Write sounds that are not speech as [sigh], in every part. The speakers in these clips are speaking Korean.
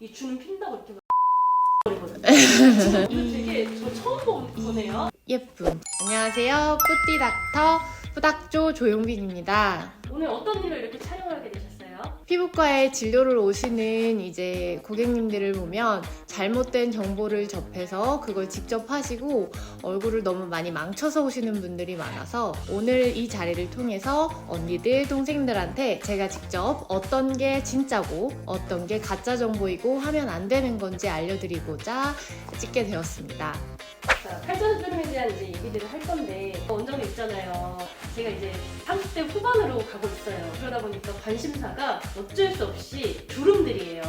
이 주는 핀다고 이렇게. [laughs] [laughs] 되게 저 처음. 예쁨. 안녕하세요. 뿌띠 닥터 후닥조 조용빈입니다. 오늘 어떤 일로 이렇게 촬영을 하게 되셨어요? 피부과에 진료를 오시는 이제 고객님들을 보면 잘못된 정보를 접해서 그걸 직접 하시고 얼굴을 너무 많이 망쳐서 오시는 분들이 많아서 오늘 이 자리를 통해서 언니들, 동생들한테 제가 직접 어떤 게 진짜고 어떤 게 가짜 정보이고 하면 안 되는 건지 알려드리고자 찍게 되었습니다. 자, 팔자주름에 대한 이제 얘기들을 할 건데 원장님 있잖아요. 제가 이제 30대 후반으로 가고 있어요. 그러다 보니까 관심사가 어쩔 수 없이 주름들이에요.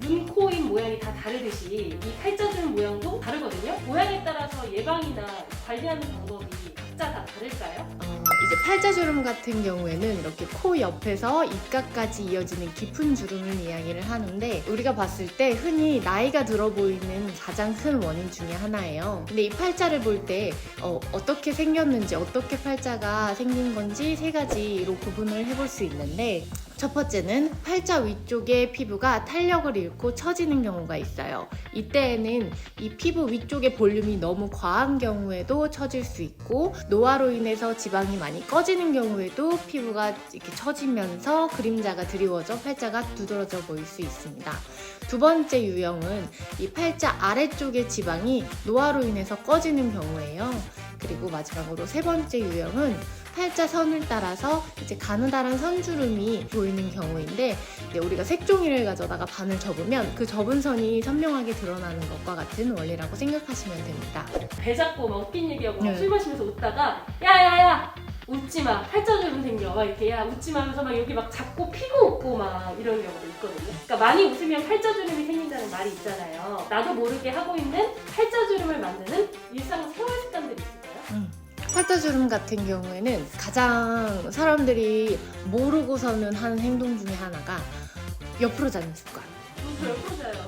눈, 코, 입 모양이 다 다르듯이 이 팔자주름 모양도 다르거든요. 모양에 따라서 예방이나 관리하는 방법이 각자 다 다를까요? 어, 이제 팔자주름 같은 경우에는 이렇게 코 옆에서 입가까지 이어지는 깊은 주름을 이야기를 하는데 우리가 봤을 때 흔히 나이가 들어 보이는 가장 큰 원인 중에 하나예요. 근데 이 팔자를 볼때 어, 떻게 생겼는지 어떻게 팔자가 생긴 건지 세 가지로 구분을 해볼 수 있는데 첫 번째는 팔자 위쪽의 피부가 탄력을 잃고 처지는 경우가 있어요. 이때에는 이 피부 위쪽의 볼륨이 너무 과한 경우에도 처질 수 있고 노화로 인해서 지방이 많이 꺼지는 경우에도 피부가 이렇게 처지면서 그림자가 드리워져 팔자가 두드러져 보일 수 있습니다. 두 번째 유형은 이 팔자 아래쪽의 지방이 노화로 인해서 꺼지는 경우예요. 그리고 마지막으로 세 번째 유형은 팔자 선을 따라서 이제 가느다란 선주름이 보이는 경우인데 이제 우리가 색종이를 가져다가 반을 접으면 그 접은 선이 선명하게 드러나는 것과 같은 원리라고 생각하시면 됩니다. 배 잡고 막 웃긴 얘기하고 막 네. 술 마시면서 웃다가 야야야 웃지 마 팔자주름 생겨 막 이렇게 야 웃지 마 하면서 막 여기 막 잡고 피고 웃고 막 이런 경우도 있거든요. 그러니까 많이 웃으면 팔자주름이 생긴다는 말이 있잖아요. 나도 모르게 하고 있는 팔자주름을 만드는 일상 생활 습관들이 있을까 요? 팔자주름 같은 경우에는 가장 사람들이 모르고서는 하는 행동 중에 하나가 옆으로 자는 습관.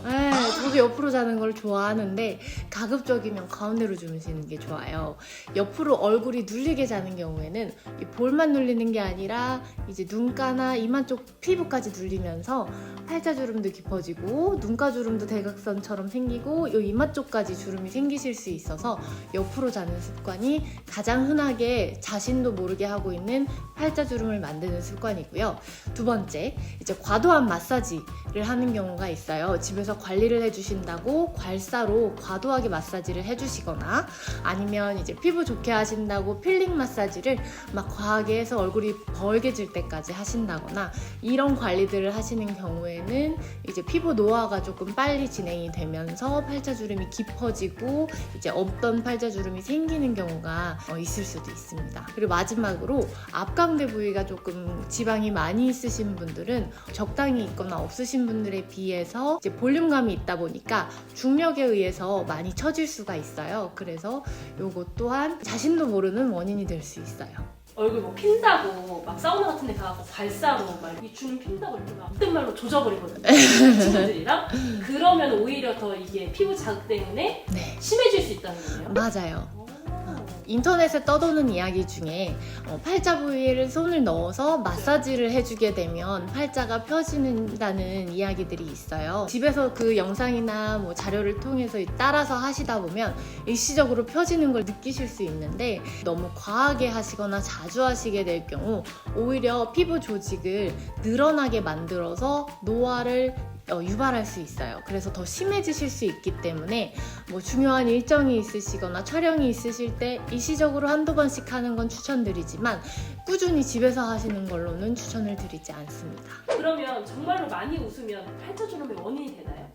네, 저도 옆으로 자는 걸 좋아하는데 가급적이면 가운데로 주무시는 게 좋아요. 옆으로 얼굴이 눌리게 자는 경우에는 이 볼만 눌리는 게 아니라 이제 눈가나 이마 쪽 피부까지 눌리면서 팔자주름도 깊어지고 눈가 주름도 대각선처럼 생기고 요 이마 쪽까지 주름이 생기실 수 있어서 옆으로 자는 습관이 가장 흔하게 자신도 모르게 하고 있는 팔자주름을 만드는 습관이고요. 두 번째, 이제 과도한 마사지를 하는 경우 가 있어요. 집에서 관리를 해주신다고 괄사로 과도하게 마사지를 해주시거나 아니면 이제 피부 좋게 하신다고 필링 마사지를 막 과하게 해서 얼굴이 벌게 질 때까지 하신다거나 이런 관리들을 하시는 경우에는 이제 피부 노화가 조금 빨리 진행이 되면서 팔자주름이 깊어지고 이제 없던 팔자주름이 생기는 경우가 어, 있을 수도 있습니다. 그리고 마지막으로 앞광대 부위가 조금 지방이 많이 있으신 분들은 적당히 있거나 없으신 분들에 비해 서 이제 볼륨감이 있다 보니까 중력에 의해서 많이 처질 수가 있어요. 그래서 요것 또한 자신도 모르는 원인이 될 수 있어요. 얼굴 뭐 핀다고 막 사우나 같은 데 가서 발사로 막이 주름 핀다고 이렇게 막 그때 말로 조져버리거든요. [laughs] 친구들이랑 그러면 오히려 더 이게 피부 자극 때문에 네, 심해질 수 있다는 거예요. 맞아요. 오. 인터넷에 떠도는 이야기 중에 어, 팔자 부위를 손을 넣어서 마사지를 해주게 되면 팔자가 펴진다는 이야기들이 있어요. 집에서 그 영상이나 뭐 자료를 통해서 따라서 하시다 보면 일시적으로 펴지는 걸 느끼실 수 있는데 너무 과하게 하시거나 자주 하시게 될 경우 오히려 피부 조직을 늘어나게 만들어서 노화를 어, 유발할 수 있어요. 그래서 더 심해지실 수 있기 때문에 뭐 중요한 일정이 있으시거나 촬영이 있으실 때 일시적으로 한두 번씩 하는 건 추천드리지만 꾸준히 집에서 하시는 걸로는 추천을 드리지 않습니다. 그러면 정말로 많이 웃으면 팔자주름의 원인이 되나요?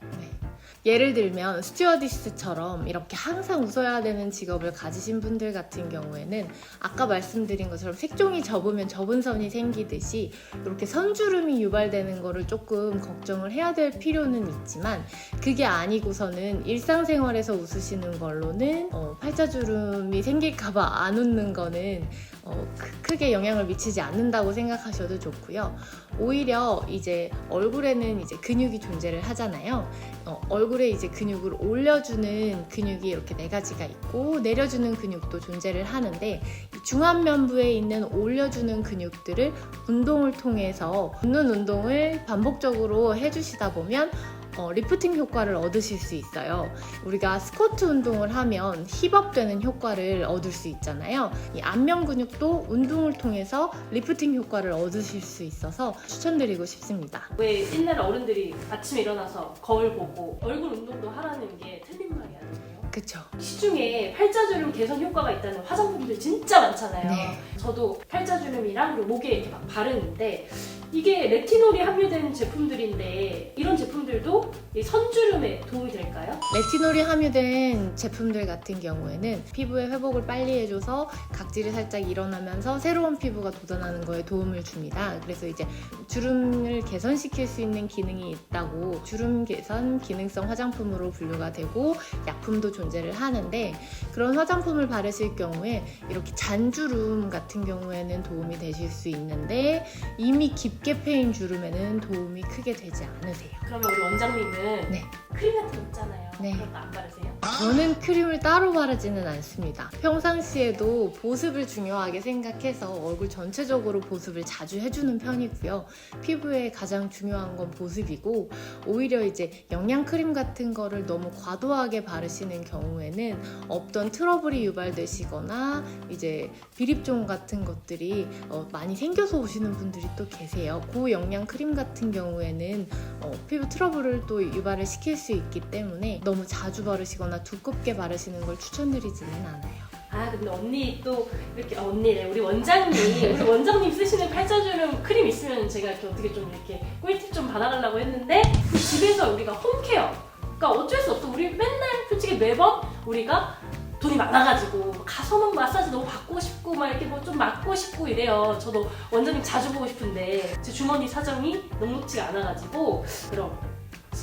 예를 들면 스튜어디스처럼 이렇게 항상 웃어야 되는 직업을 가지신 분들 같은 경우에는 아까 말씀드린 것처럼 색종이 접으면 접은 선이 생기듯이 이렇게 선주름이 유발되는 거를 조금 걱정을 해야 될 필요는 있지만 그게 아니고서는 일상생활에서 웃으시는 걸로는 어, 팔자주름이 생길까봐 안 웃는 거는 어, 크- 크게 영향을 미치지 않는다고 생각하셔도 좋고요. 오히려 이제 얼굴에는 이제 근육이 존재를 하잖아요. 어, 얼굴에 이제 근육을 올려주는 근육이 이렇게 네 가지가 있고 내려주는 근육도 존재를 하는데 이 중안면부에 있는 올려주는 근육들을 운동을 통해서 웃는 운동을 반복적으로 해주시다 보면 어, 리프팅 효과를 얻으실 수 있어요. 우리가 스쿼트 운동을 하면 힙업되는 효과를 얻을 수 있잖아요. 이 안면 근육도 운동을 통해서 리프팅 효과를 얻으실 수 있어서 추천드리고 싶습니다. 왜 옛날 어른들이 아침에 일어나서 거울 보고 얼굴 운동도 하라는 게 틀린 말이 아니에요. 그쵸? 시중에 팔자주름 개선 효과가 있다는 화장품들 진짜 많잖아요. 네. 저도 팔자주름이랑 그리고 목에 이렇게 막 바르는데 이게 레티놀이 함유된 제품들인데 이런 제품들도 이 선주름에 도움이 될까요? 레티놀이 함유된 제품들 같은 경우에는 피부의 회복을 빨리 해줘서 각질이 살짝 일어나면서 새로운 피부가 돋아나는 거에 도움을 줍니다. 그래서 이제 주름을 개선시킬 수 있는 기능이 있다고 주름 개선 기능성 화장품으로 분류가 되고 약품도 존재를 하는데 그런 화장품을 바르실 경우에 이렇게 잔주름 같은 경우에는 도움이 되실 수 있는데 이미 깊게 패인 주름에는 도움이 크게 되지 않으세요. 그러면 우리 원장님은 네. 크림 같은 거 있잖아요. 네. 그런 거 안 바르세요? 저는 크림을 따로 바르지는 않습니다. 평상시에도 보습을 중요하게 생각해서 얼굴 전체적으로 보습을 자주 해주는 편이고요. 피부에 가장 중요한 건 보습이고 오히려 이제 영양 크림 같은 거를 너무 과도하게 바르시는 경우에는 없던 트러블이 유발되시거나 이제 비립종 같은 것들이 어, 많이 생겨서 오시는 분들이 또 계세요. 고영양 크림 같은 경우에는 어, 피부 트러블을 또 유발을 시킬 수 있기 때문에 너무 자주 바르시거나 두껍게 바르시는 걸 추천드리지는 않아요. 아 근데 언니 또 이렇게 아, 언니래 우리 원장님 우리 원장님 쓰시는 팔자주름 크림 있으면 제가 이렇게 어떻게 좀 이렇게 꿀팁 좀 받아가려고 했는데 그 집에서 우리가 홈케어 그러니까 어쩔 수 없어 우리 맨날 솔직히 매번 우리가 돈이 많아가지고 가서 막 마사지 너무 받고 싶고 막 이렇게 뭐 좀 맞고 싶고 이래요 저도 원장님 자주 보고 싶은데 제 주머니 사정이 녹록지가 않아가지고 그럼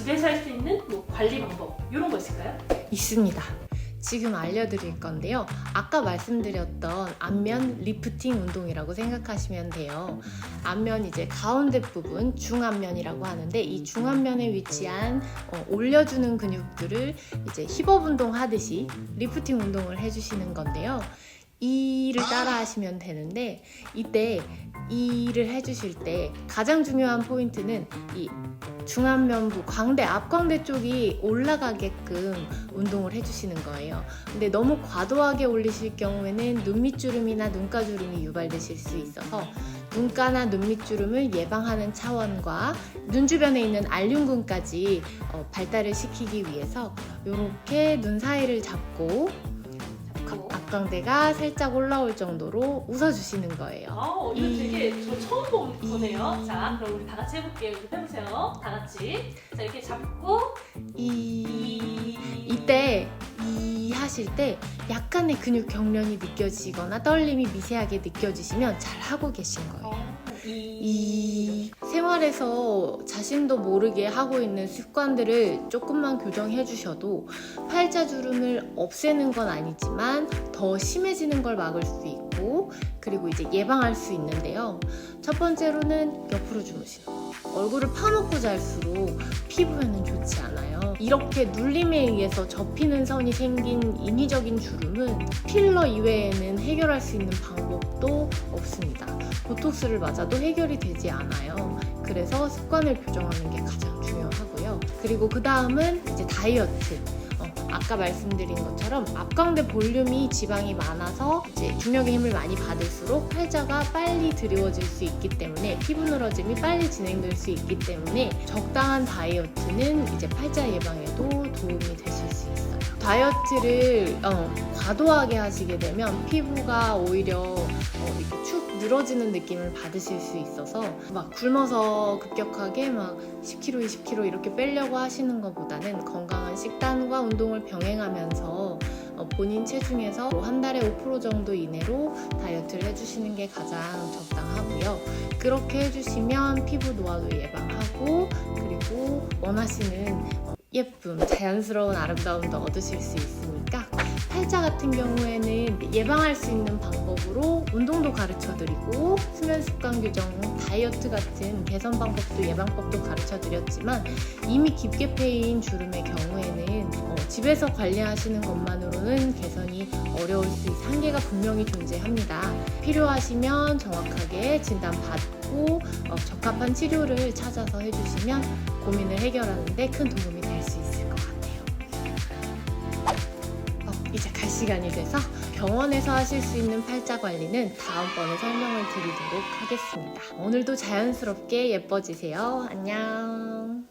집에서 할 수 있는 뭐 관리 방법 이런 거 있을까요? 있습니다. 지금 알려드릴 건데요. 아까 말씀드렸던 안면 리프팅 운동이라고 생각하시면 돼요. 안면 이제 가운데 부분 중안면이라고 하는데 이 중안면에 위치한 어, 올려주는 근육들을 이제 힙업 운동 하듯이 리프팅 운동을 해주시는 건데요. 이 를 따라 하시면 되는데 이때 이를 해주실 때 가장 중요한 포인트는 이 중안면부 광대 앞광대 쪽이 올라가게끔 운동을 해주시는 거예요. 근데 너무 과도하게 올리실 경우에는 눈 밑주름이나 눈가주름이 유발되실 수 있어서 눈가나 눈 밑주름을 예방하는 차원과 눈 주변에 있는 알륜근까지 어, 발달을 시키기 위해서 이렇게 눈 사이를 잡고 잡고. 앞광대가 살짝 올라올 정도로 웃어주시는 거예요. 아, 이거 되게 저 처음 보- 보네요. 이- 자, 그럼 우리 다 같이 해볼게요. 이거 해보세요. 다 같이. 자, 이렇게 잡고 이이 이때 이 하실 때 약간의 근육 경련이 느껴지거나 떨림이 미세하게 느껴지시면 잘 하고 계신 거예요. 어, 이이 생활에서 자신도 모르게 하고 있는 습관들을 조금만 교정해 주셔도 팔자주름을 없애는 건 아니지만 더 심해지는 걸 막을 수 있고 그리고 이제 예방할 수 있는데요. 첫 번째로는 옆으로 주무시는 거. 얼굴을 파놓고 잘수록 피부에는 좋지 않아요. 이렇게 눌림에 의해서 접히는 선이 생긴 인위적인 주름은 필러 이외에는 해결할 수 있는 방법도 없습니다. 보톡스를 맞아도 해결이 되지 않아요. 그래서 습관을 교정하는 게 가장 중요하고요. 그리고 그 다음은 이제 다이어트. 어, 아까 말씀드린 것처럼 앞광대 볼륨이 지방이 많아서 이제 중력의 힘을 많이 받을수록 팔자가 빨리 드리워질 수 있기 때문에 피부 늘어짐이 빨리 진행될 수 있기 때문에 적당한 다이어트는 이제 팔자 예방에도 도움이 되실 수 있어요. 다이어트를 어, 과도하게 하시게 되면 피부가 오히려 늘어지는 느낌을 받으실 수 있어서 막 굶어서 급격하게 막 10kg, 20kg 이렇게 빼려고 하시는 것보다는 건강한 식단과 운동을 병행하면서 어, 본인 체중에서 한 달에 5% 정도 이내로 다이어트를 해주시는 게 가장 적당하고요. 그렇게 해주시면 피부 노화도 예방하고 그리고 원하시는 어, 예쁨, 자연스러운 아름다움도 얻으실 수 있으니까 팔자 같은 경우에는 예방할 수 있는 방법으로 운동도 가르쳐 드리고 수면 습관 교정, 다이어트 같은 개선 방법도 예방법도 가르쳐 드렸지만 이미 깊게 패인 주름의 경우에는 어, 집에서 관리하시는 것만으로는 개선이 어려울 수 있는 한계가 분명히 존재합니다. 필요하시면 정확하게 진단 받고 어, 적합한 치료를 찾아서 해주시면 고민을 해결하는데 큰 도움이 될 수 있을 것 같아요. 어, 이제 갈 시간이 돼서 병원에서 하실 수 있는 팔자 관리는 다음번에 설명을 드리도록 하겠습니다. 오늘도 자연스럽게 예뻐지세요. 안녕.